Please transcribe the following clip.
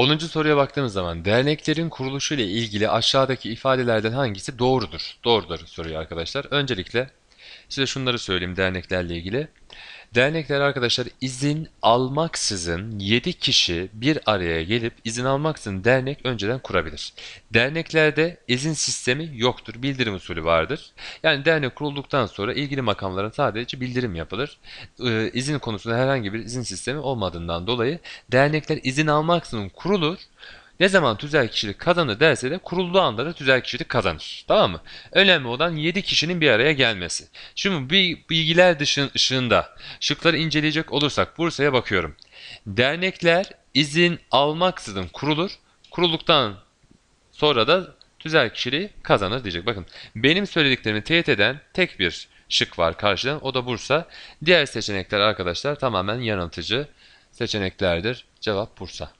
10. soruya baktığımız zaman derneklerin kuruluşu ile ilgili aşağıdaki ifadelerden hangisi doğrudur? Doğrudur soruyor arkadaşlar. Öncelikle size şunları söyleyeyim derneklerle ilgili. Dernekler arkadaşlar izin almaksızın 7 kişi bir araya gelip izin almaksızın dernek önceden kurabilir. Derneklerde izin sistemi yoktur. Bildirim usulü vardır. Yani dernek kurulduktan sonra ilgili makamlara sadece bildirim yapılır. Ee, izin konusunda herhangi bir izin sistemi olmadığından dolayı dernekler izin almaksızın kurulur. Ne zaman tüzel kişilik kazanır derse de kurulduğu anda da tüzel kişilik kazanır. Tamam mı? Önemli olan 7 kişinin bir araya gelmesi. Şimdi bilgiler dışın, ışığında şıkları inceleyecek olursak Bursa'ya bakıyorum. Dernekler izin almaksızın kurulur. Kurulduktan sonra da tüzel kişiliği kazanır diyecek. Bakın benim söylediklerimi teyit eden tek bir şık var karşıdan. O da Bursa. Diğer seçenekler arkadaşlar tamamen yanıltıcı seçeneklerdir. Cevap Bursa.